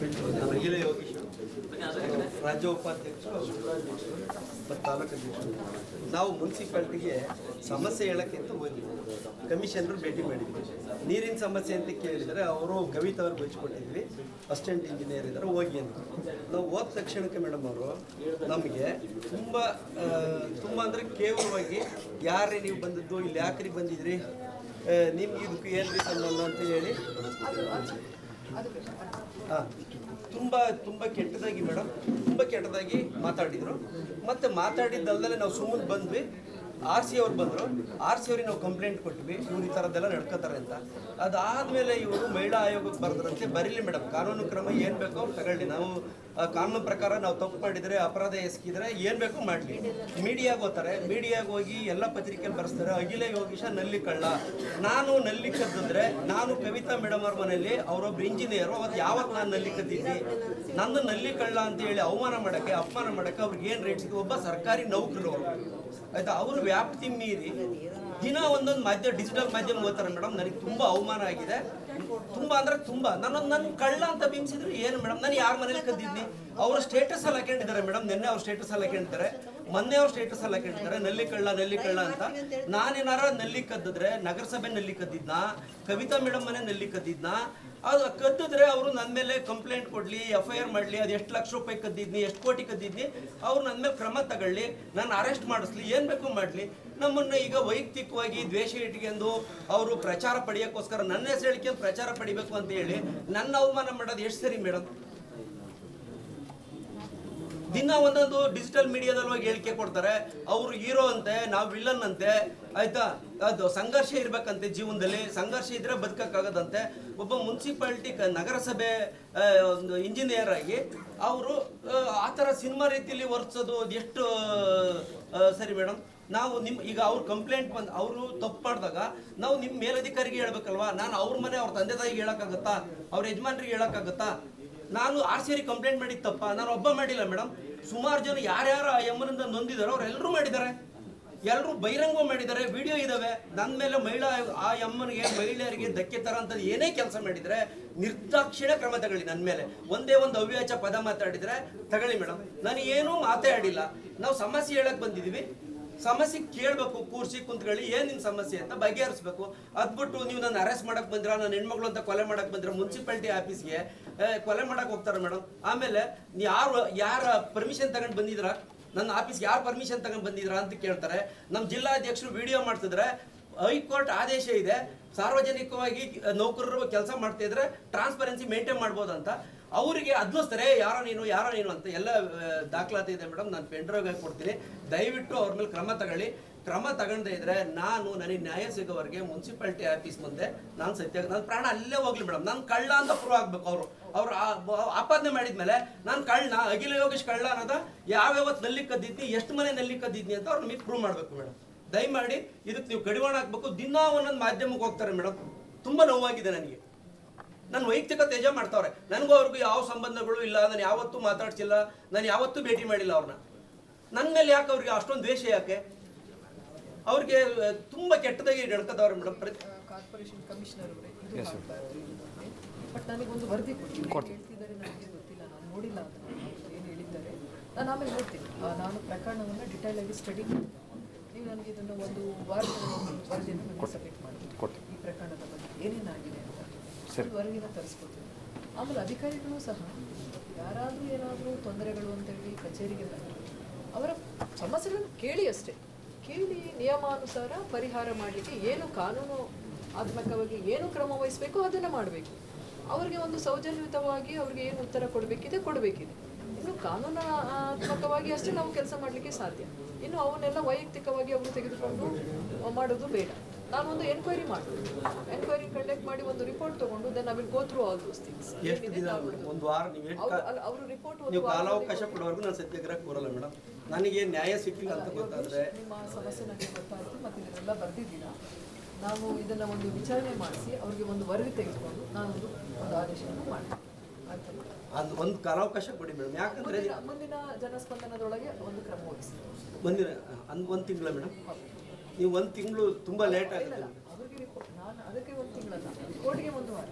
ನಾನು ರಾಜ್ಯ ಉಪಾಧ್ಯಕ್ಷರು ನಾವು ಮುನ್ಸಿಪಾಲ್ಟಿಗೆ ಸಮಸ್ಯೆ ಹೇಳೋಕ್ಕಿಂತ ಹೋಗಿದ್ವಿ ಕಮಿಷನರು ಭೇಟಿ ಮಾಡಿದ್ವಿ ನೀರಿನ ಸಮಸ್ಯೆ ಅಂತ ಕೇಳಿದರೆ ಅವರು ಕವಿತಾ ಅವ್ರಿಗೆ ಬಚ್ಚಿಕೊಟ್ಟಿದ್ವಿ ಅಸಿಸ್ಟೆಂಟ್ ಇಂಜಿನಿಯರ್ ಇದ್ದಾರೆ, ಹೋಗಿ ಅಂತ. ನಾವು ಹೋದ ತಕ್ಷಣಕ್ಕೆ ಮೇಡಮ್ ಅವರು ನಮಗೆ ತುಂಬ ತುಂಬ ಅಂದರೆ ಕೇವಲವಾಗಿ ಯಾರೇ ನೀವು ಬಂದದ್ದು, ಇಲ್ಲಿ ಯಾಕ್ರಿ ಬಂದಿದ್ರಿ? ನಿಮ್ಗೆ ಇದಕ್ಕೆ ಏನ್ರಿ ಸಂಬಂಧ ಅಂತ ಹೇಳಿ. ಹಾಂ ತುಂಬ ತುಂಬ ಕೆಟ್ಟದಾಗಿ ಮೇಡಮ್ ತುಂಬ ಕೆಟ್ಟದಾಗಿ ಮಾತಾಡಿದರು. ಮತ್ತು ಮಾತಾಡಿದ್ದಲ್ಲದೆ ನಾವು ಸುಮ್ಮನೆ ಬಂದ್ವಿ. ಆರ್ ಸಿ ಅವ್ರು ಬಂದರು. ಆರ್ ಸಿ ಅವ್ರಿಗೆ ನಾವು ಕಂಪ್ಲೇಂಟ್ ಕೊಟ್ವಿ. ಇವ್ರು ಈ ಥರದ್ದೆಲ್ಲ ನಡ್ಕೋತಾರೆ ಅಂತ. ಅದಾದಮೇಲೆ ಇವರು ಮಹಿಳಾ ಆಯೋಗಕ್ಕೆ ಬರೆದ್ರಂತೆ ಬರೀಲಿ ಮೇಡಮ್. ಕಾನೂನು ಕ್ರಮ ಏನು ಬೇಕೋ ತಗೊಳ್ಳಿ. ನಾವು ಕಾನೂನು ಪ್ರಕಾರ ನಾವು ತಪ್ಪು ಮಾಡಿದರೆ, ಅಪರಾಧ ಎಸಗಿದ್ರೆ ಏನು ಬೇಕೋ ಮಾಡಲಿ. ಮೀಡಿಯಾಗೆ ಹೋಗ್ತಾರೆ ಮೀಡಿಯಾಗೆ ಹೋಗಿ ಎಲ್ಲ ಪತ್ರಿಕೆಯಲ್ಲಿ ಬರೆಸ್ತಾರೆ. ಅಗಿಲ ಯೋಗೀಶ ನಲ್ಲಿ ಕಳ್ಳ ನಾನು ನಲ್ಲಿ ಕದ್ದಿದ್ರೆ ನಾನು ಕವಿತಾ ಮೇಡಮ್ ಅವ್ರ ಮನೆಯಲ್ಲಿ ಅವರೊಬ್ಬರು ಇಂಜಿನಿಯರು ಅವತ್ತು ಯಾವತ್ತು ನಾನು ನಲ್ಲಿ ಕದ್ದಿದ್ದೆ ನಂದು ನಲ್ಲಿ ಕಳ್ಳ ಅಂತ ಹೇಳಿ ಅವಮಾನ ಮಾಡೋಕ್ಕೆ, ಅಪಮಾನ ಮಾಡೋಕ್ಕೆ ಅವ್ರಿಗೆ ಏನು ರೇಟ್ ಸಿಗುತ್ತೆ ಒಬ್ಬ ಸರ್ಕಾರಿ ನೌಕರರು ಆಯ್ತಾ? ಅವ್ರ ವ್ಯಾಪ್ತಿ ಮೀರಿ ದಿನ ಒಂದೊಂದು ಮಾಧ್ಯಮ ಡಿಜಿಟಲ್ ಮಾಧ್ಯಮ ಓದ್ತಾರೆ ಮೇಡಮ್ ನನಗೆ ತುಂಬ ಅವಮಾನ ಆಗಿದೆ. ತುಂಬ ಅಂದ್ರೆ ತುಂಬಾ. ನನ್ನ ನನ್ನ ಕಳ್ಳ ಅಂತ ಬಿಂಬಿಸಿದ್ರು ಏನು ಮೇಡಮ್? ನಾನು ಯಾರ ಮನೇಲಿ ಕದ್ದಿದ್ನಿ? ಅವ್ರ ಸ್ಟೇಟಸ್ ಅಲ್ಲಿ ಹಾಕೊಂಡಿದ್ದಾರೆ ಮೇಡಮ್. ನಿನ್ನೆ ಅವ್ರ ಸ್ಟೇಟಸ್ ಅಲ್ಲಿ ಹಾಕೊಂಡಿದ್ದಾರೆ ಮೊನ್ನೆ ಅವ್ರ ಸ್ಟೇಟಸ್ ಅಲ್ಲಿ ಹಾಕೊಂಡಿದ್ದಾರೆ ನಲ್ಲಿ ಕಳ್ಳ ನಲ್ಲಿ ಕಳ್ಳ ಅಂತ. ನಾನೇನಾರ ನಲ್ಲಿ ಕದ್ದಿದ್ರೆ, ನಗರಸಭೆ ನಲ್ಲಿ ಕದ್ದಿದ್ನಾ, ಕವಿತಾ ಮೇಡಮ್ ಮನೆ ನಲ್ಲಿ ಕದ್ದಿದ್ನಾ, ಅದು ಕದ್ದಿದ್ರೆ ಅವರು ನನ್ನ ಮೇಲೆ ಕಂಪ್ಲೇಂಟ್ ಕೊಡ್ಲಿ ಎಫ್ ಐ ಆರ್ ಮಾಡ್ಲಿ, ಅದು ಎಷ್ಟು ಲಕ್ಷ ರೂಪಾಯಿ ಕದ್ದಿದ್ನಿ, ಎಷ್ಟು ಕೋಟಿ ಕದ್ದಿದ್ನಿ, ಅವ್ರು ನನ್ನ ಮೇಲೆ ಕ್ರಮ ತಗೊಳ್ಳಿ, ನಾನು ಅರೆಸ್ಟ್ ಮಾಡಿಸ್ಲಿ, ಏನ್ ಬೇಕು ಮಾಡ್ಲಿ. ನಮ್ಮನ್ನು ಈಗ ವೈಯಕ್ತಿಕವಾಗಿ ದ್ವೇಷ ಇಟ್ಕೊಂಡು ಅವರು ಪ್ರಚಾರ ಪಡೆಯೋಕ್ಕೋಸ್ಕರ, ನನ್ನ ಹೆಸರು ಪ್ರಚಾರ ಪಡಿಬೇಕು ಅಂತ ಹೇಳಿ ನನ್ನ ಅವಮಾನ ಮಾಡೋದು ಎಷ್ಟು ಸರಿ ಮೇಡಮ್? ದಿನ ಒಂದೊಂದು ಡಿಜಿಟಲ್ ಮೀಡಿಯಾದಲ್ಲಿ ಹೋಗಿ ಹೇಳಿಕೆ ಕೊಡ್ತಾರೆ, ಅವರು ಹೀರೋ ಅಂತೆ, ನಾವು ವಿಲನ್ ಅಂತೆ, ಆಯ್ತಾ? ಅದು ಸಂಘರ್ಷ ಇರಬೇಕಂತೆ ಜೀವನದಲ್ಲಿ, ಸಂಘರ್ಷ ಇದ್ರೆ ಬದುಕಕ್ಕಾಗದಂತೆ. ಒಬ್ಬ ಮುನ್ಸಿಪಾಲ್ಟಿ ನಗರಸಭೆ ಒಂದು ಇಂಜಿನಿಯರ್ ಆಗಿ ಅವರು, ಆ ಥರ ಸಿನಿಮಾ ರೀತಿಯಲ್ಲಿ ವರ್ತಿಸೋದು ಎಷ್ಟು ಸರಿ ಮೇಡಮ್? ನಾವು ನಿಮ್ಮ ಈಗ ಅವ್ರ ಕಂಪ್ಲೇಂಟ್ ಬಂದು ಅವರು ತಪ್ಪು ಮಾಡಿದಾಗ ನಾವು ನಿಮ್ಮ ಮೇಲಧಿಕಾರಿಗೆ ಹೇಳ್ಬೇಕಲ್ವಾ? ನಾನು ಅವ್ರ ಮನೆ ಅವ್ರ ತಂದೆ ತಾಯಿಗೆ ಹೇಳೋಕ್ಕಾಗತ್ತಾ? ಅವ್ರ ಯಜಮಾನ್ರಿಗೆ ಹೇಳೋಕ್ಕಾಗತ್ತಾ? ನಾನು ಆರ್ ಸಿ ಕಂಪ್ಲೇಂಟ್ ಮಾಡಿದ ತಪ್ಪ? ನಾನು ಒಬ್ಬ ಮಾಡಿಲ್ಲ ಮೇಡಮ್ ಸುಮಾರು ಜನ ಯಾರ್ಯಾರು ಆ ಯಮ್ಮನಿಂದ ನೊಂದಿದಾರೋ ಅವರೆಲ್ಲರೂ ಮಾಡಿದ್ದಾರೆ. ಎಲ್ಲರೂ ಬಹಿರಂಗ ಮಾಡಿದ್ದಾರೆ, ವಿಡಿಯೋ ಇದಾವೆ. ನನ್ನ ಮೇಲೆ ಮಹಿಳಾ, ಆ ಯಮ್ಮನಿಗೆ ಮಹಿಳೆಯರಿಗೆ ಧಕ್ಕೆ ತರ ಅಂತ ಏನೇ ಕೆಲಸ ಮಾಡಿದ್ರೆ ನಿರ್ದಾಕ್ಷಿಣ ಕ್ರಮ ತಗೊಳ್ಳಿ ನನ್ನ ಮೇಲೆ. ಒಂದೇ ಒಂದು ಅವ್ಯಾಚ ಪದ ಮಾತಾಡಿದ್ರೆ ತಗೊಳ್ಳಿ ಮೇಡಮ್ ನಾನು ಏನೂ ಮಾತಾಡಿಲ್ಲ. ನಾವು ಸಮಸ್ಯೆ ಹೇಳಕ್ ಬಂದಿದ್ದೀವಿ ಸಮಸ್ಯೆ ಕೇಳಬೇಕು, ಕೂರ್ಸಿ ಕುಂತ್ಕೊಳ್ಳಿ, ಏನು ನಿಮ್ಮ ಸಮಸ್ಯೆ ಅಂತ ಬಗೆಹರಿಸ್ಬೇಕು. ಅದ್ಬಿಟ್ಟು ನೀವು ನನ್ನ ಅರೆಸ್ಟ್ ಮಾಡಕ್ ಬಂದಿರಾ ನನ್ನ ಹೆಣ್ಮಗಳು ಅಂತ ಕೊಲೆ ಮಾಡಕ್ ಬಂದಿರ ಮುನ್ಸಿಪಾಲ್ಟಿ ಆಫೀಸ್ಗೆ ಕೊಲೆ ಮಾಡಕ್ ಹೋಗ್ತಾರೆ ಮೇಡಮ್ ಆಮೇಲೆ ಯಾರು, ಯಾರ ಪರ್ಮಿಷನ್ ತಗೊಂಡು ಬಂದಿದ್ರ? ನನ್ನ ಆಫೀಸ್ಗೆ ಯಾರು ಪರ್ಮಿಷನ್ ತಗೊಂಡು ಬಂದಿದ್ರ ಅಂತ ಕೇಳ್ತಾರೆ. ನಮ್ಮ ಜಿಲ್ಲಾಧ್ಯಕ್ಷರು ವಿಡಿಯೋ ಮಾಡ್ತಿದ್ರೆ ಹೈಕೋರ್ಟ್ ಆದೇಶ ಇದೆ. ಸಾರ್ವಜನಿಕವಾಗಿ ನೌಕರರು ಕೆಲಸ ಮಾಡ್ತಾ ಇದ್ರೆ ಟ್ರಾನ್ಸ್ಪರೆನ್ಸಿ ಮೇಂಟೈನ್ ಮಾಡ್ಬೋದಂತ. ಅವರಿಗೆ ಅದ್ಲಿಸ್ತಾರೆ ಯಾರೋ ನೀನು ಯಾರೋ ನೀನು ಅಂತ ಎಲ್ಲ ದಾಖಲಾತಿ ಇದೆ ಮೇಡಮ್ ನಾನು ಪೆಂಡ್ರೋಗೆ ಕೊಡ್ತೀನಿ. ದಯವಿಟ್ಟು ಅವ್ರ ಮೇಲೆ ಕ್ರಮ ತಗೊಳ್ಳಿ. ಕ್ರಮ ತಗೊಂಡೇ ಇದ್ರೆ ನಾನು ನನಗೆ ನ್ಯಾಯ ಸಿಗೋವರೆಗೆ ಮುನ್ಸಿಪಾಲ್ಟಿ ಆಫೀಸ್ ಮುಂದೆ ನಾನು ಸತ್ಯ ನನ್ನ ಪ್ರಾಣ ಅಲ್ಲೇ ಹೋಗ್ಲಿ ಮೇಡಮ್ ನಾನು ಕಳ್ಳ ಅಂತ ಪ್ರೂವ್ ಆಗ್ಬೇಕು ಅವರು. ಅವ್ರು ಆಪಾದನೆ ಮಾಡಿದ್ಮೇಲೆ ನಾನು ಕಳ್ಳ ಅಗಿಲ ಯೋಗೇಶ್ ಕಳ್ಳ ಅನ್ನೋದ ಯಾವ್ಯಾವತ್ತು ನಲ್ಲಿ ಕದ್ದಿದ್ನಿ, ಎಷ್ಟು ಮನೆ ನಲ್ಲಿ ಕದ್ದಿದ್ನಿ ಅಂತ ಅವ್ರು ನಮಗೆ ಪ್ರೂವ್ ಮಾಡಬೇಕು ಮೇಡಮ್ ದಯಮಾಡಿ ಇದಕ್ಕೆ ನೀವು ಕಡಿವಾಣ ಹಾಕ್ಬೇಕು. ದಿನ ಒಂದೊಂದು ಮಾಧ್ಯಮಕ್ಕೆ ಹೋಗ್ತಾರೆ ಮೇಡಮ್. ತುಂಬ ನೋವಾಗಿದೆ ನನಗೆ. ನನ್ನ ವೈಯಕ್ತಿಕ ತೇಜ ಮಾಡ್ತಾವ್ರೆ. ನನಗೂ ಅವ್ರಿಗೂ ಯಾವ ಸಂಬಂಧಗಳು ಇಲ್ಲ. ನಾನು ಯಾವತ್ತೂ ಮಾತಾಡ್ಸಿಲ್ಲ ನಾನು ಯಾವತ್ತೂ ಭೇಟಿ ಮಾಡಿಲ್ಲ ಅವ್ರನ್ನ ನನ್ನ ಮೇಲೆ ಯಾಕೆ ಅವ್ರಿಗೆ ಅಷ್ಟೊಂದು ದ್ವೇಷ ಯಾಕೆ? ಅವ್ರಿಗೆ ತುಂಬ ಕೆಟ್ಟದಾಗಿ ನಡ್ಕೋತಾವ್ರೆ ಮೇಡಮ್. ಪ್ರತಿ ಕಾರ್ಪೊರೇಷನ್ ಕಮಿಷನರ್ ಬಟ್ ನನಗೊಂದು ವರದಿ ಹೇಳ್ತಿದ್ದಾರೆ ನನಗೆ ಗೊತ್ತಿಲ್ಲ. ನಾನು ನೋಡಿಲ್ಲ ಅಂತ ಏನು ಹೇಳಿದ್ದಾರೆ. ನಾನು ಆಮೇಲೆ ಹೇಳ್ತೀನಿ ನಾನು ಪ್ರಕರಣವನ್ನು ಡಿಟೇಲ್ ಆಗಿ ಸ್ಟಡಿ ನೀವು ನನಗೆ ಇದನ್ನು ಒಂದು ವಾರದ ಒಂದು ವರದಿಯನ್ನು ನನಗೆ ಸಬ್ಮಿಟ್ ಮಾಡಿ ಈ ಪ್ರಕರಣದ ಬಗ್ಗೆ ಏನೇನಾಗಿದೆ ಅಂತ ವರದಿನ ತರಿಸ್ಕೊತೀನಿ ಆಮೇಲೆ ಅಧಿಕಾರಿಗಳು ಸಹ ಯಾರಾದರೂ ಏನಾದರೂ ತೊಂದರೆಗಳು ಅಂತೇಳಿ ಕಚೇರಿಗೆ ಬಂದರು. ಅವರ ಸಮಸ್ಯೆಗಳನ್ನು ಕೇಳಿ ಅಷ್ಟೇ. ಕೇಳಿ ನಿಯಮಾನುಸಾರ ಪರಿಹಾರ ಮಾಡಲಿಕ್ಕೆ ಏನು ಕಾನೂನು ಆತ್ಮಕವಾಗಿ ಏನು ಕ್ರಮ ವಹಿಸಬೇಕು ಅದನ್ನು ಮಾಡಬೇಕು. ಅವರಿಗೆ ಒಂದು ಸೌಜನ್ಯಯುತವಾಗಿ ಅವ್ರಿಗೆ ಏನು ಉತ್ತರ ಕೊಡಬೇಕಿದೆ ಕೊಡಬೇಕಿದೆ. ಇನ್ನು ಕಾನೂನಾತ್ಮಕವಾಗಿ ಅಷ್ಟೇ ನಾವು ಕೆಲಸ ಮಾಡಲಿಕ್ಕೆ ಸಾಧ್ಯ. ಇನ್ನು ಅವನ್ನೆಲ್ಲ ವೈಯಕ್ತಿಕವಾಗಿ ಅವರು ತೆಗೆದುಕೊಂಡು ಮಾಡೋದು ಬೇಡ. ನಾನು ಒಂದು ಎನ್ಕ್ವೈರಿ ಮಾಡ್ತೀನಿ. ಎನ್ಕ್ವೈರಿ ಕಂಡಕ್ಟ್ ಮಾಡಿ ಒಂದು ರಿಪೋರ್ಟ್ ತಗೊಂಡು then I will go through all those things ಎಷ್ಟು ದಿನ ಒಂದು ವಾರ ನೀವು ಅವರು ರಿಪೋರ್ಟ್ ನೀವು ಕಾಲಾವಕಾಶ ಕೊಡೋವರೆಗೂ ನಾನು ಸತ್ಯಾಗ್ರಹ ಕೂರಲ್ಲ ಮೇಡಮ್ ನನಗೆ ನ್ಯಾಯ ಸಿಕ್ಕಿಲ್ಲ ಅಂತ ಗೊತ್ತಾದ್ರೆ ನಿಮ್ಮ ಸಮಸ್ಯೆ ನನಗೆ ಗೊತ್ತಾಯಿತು ಮತ್ತು ಇದನ್ನೆಲ್ಲ ಬರೆದಿದ್ದೀರಾ? ನಾವು ಇದನ್ನು ಒಂದು ವಿಚಾರಣೆ ಮಾಡಿಸಿ ಅವರಿಗೆ ಒಂದು ವರದಿ ತೆಗೆದುಕೊಂಡು ನಾನೊಂದು ಒಂದು ಆದೇಶವನ್ನು ಮಾಡ್ತೀನಿ. ಆಯ್ತಲ್ಲ ಅದು ಒಂದು ಕಾಲಾವಕಾಶ ಕೊಡಿ ಮೇಡಮ್. ಯಾಕಂದ್ರೆ ಮುಂದಿನ ಜನಸ್ಪಂದನದೊಳಗೆ ಒಂದು ಕ್ರಮ ವಹಿಸಿ. ಮುಂದಿನ ಅಂದ್ ಒಂದು ತಿಂಗಳ ಮೇಡಮ್. ನೀವು ಒಂದು ತಿಂಗಳು ತುಂಬ ಲೇಟ್ ಆಗಿಲ್ಲ ನಾನು ಅದಕ್ಕೆ ಒಂದು ತಿಂಗಳಲ್ಲ. ಕೋರ್ಟ್ಗೆ ಒಂದು ವಾರ.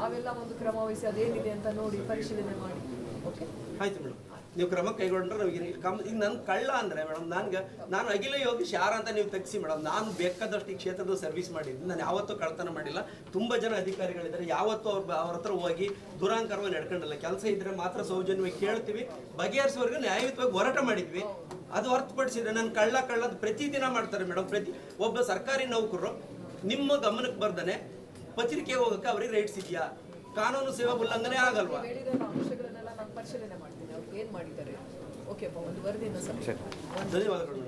ನಾವೆಲ್ಲ ಒಂದು ಕ್ರಮ ವಹಿಸಿ ಅದೇನಿದೆ ಅಂತ ನೋಡಿ ಪರಿಶೀಲನೆ ಮಾಡಿ. ಓಕೆ? ಆಯ್ತು ಮೇಡಮ್. ನೀವು ಕ್ರಮ ಕೈಗೊಂಡ್ರೆ ನಮಗೆ ಕಮ್ ಈಗ ನನ್ನ ಕಳ್ಳ ಅಂದರೆ ಮೇಡಮ್, ನನಗೆ ನಾನು ಅಗಿಲೇ ಯಾರು ಅಂತ ನೀವು ತೆಗಿಸಿ ಮೇಡಮ್, ನಾನು ಬೇಕಾದಷ್ಟು ಈ ಕ್ಷೇತ್ರದ ಸರ್ವಿಸ್ ಮಾಡಿದ್ದೀನಿ. ನಾನು ಯಾವತ್ತೂ ಕಳ್ತನ ಮಾಡಿಲ್ಲ. ತುಂಬ ಜನ ಅಧಿಕಾರಿಗಳಿದ್ದಾರೆ. ಯಾವತ್ತೂ ಅವ್ರ ಅವ್ರ ಹತ್ರ ಹೋಗಿ ದುರಾಂಕಾರವಾಗಿ ನಡ್ಕೊಂಡಿಲ್ಲ. ಕೆಲಸ ಇದ್ದರೆ ಮಾತ್ರ ಸೌಜನ್ಯವಾಗಿ ಕೇಳ್ತೀವಿ. ಬಗೆಹರಿಸುವವರೆಗೂ ನ್ಯಾಯಯುತವಾಗಿ ಹೋರಾಟ ಮಾಡಿದ್ವಿ. ಅದು ಹೊರತುಪಡಿಸಿದ್ರೆ ನಾನು ಕಳ್ಳ ಕಳ್ಳದ ಪ್ರತಿದಿನ ಮಾಡ್ತಾರೆ ಮೇಡಮ್. ಪ್ರತಿ ಒಬ್ಬ ಸರ್ಕಾರಿ ನೌಕರರು ನಿಮ್ಮ ಗಮನಕ್ಕೆ ಬರ್ದಾನೆ ಪತ್ರಿಕೆಗೆ ಹೋಗಕ್ಕೆ ಅವ್ರಿಗೆ ರೈಟ್ಸ್ ಇದೆಯಾ? ಕಾನೂನು ಸೇವಾ ಉಲ್ಲಂಘನೆ ಆಗಲ್ವಾ? ಹೇಳಿದ ಅಂಶಗಳನ್ನೆಲ್ಲ ನಾನು ಪರಿಶೀಲನೆ ಮಾಡ್ತೀನಿ. ಅವ್ರು ಏನು ಮಾಡಿದ್ದಾರೆ? ಓಕೆ ಒಂದು ವರದಿಯನ್ನು ಧನ್ಯವಾದಗಳು.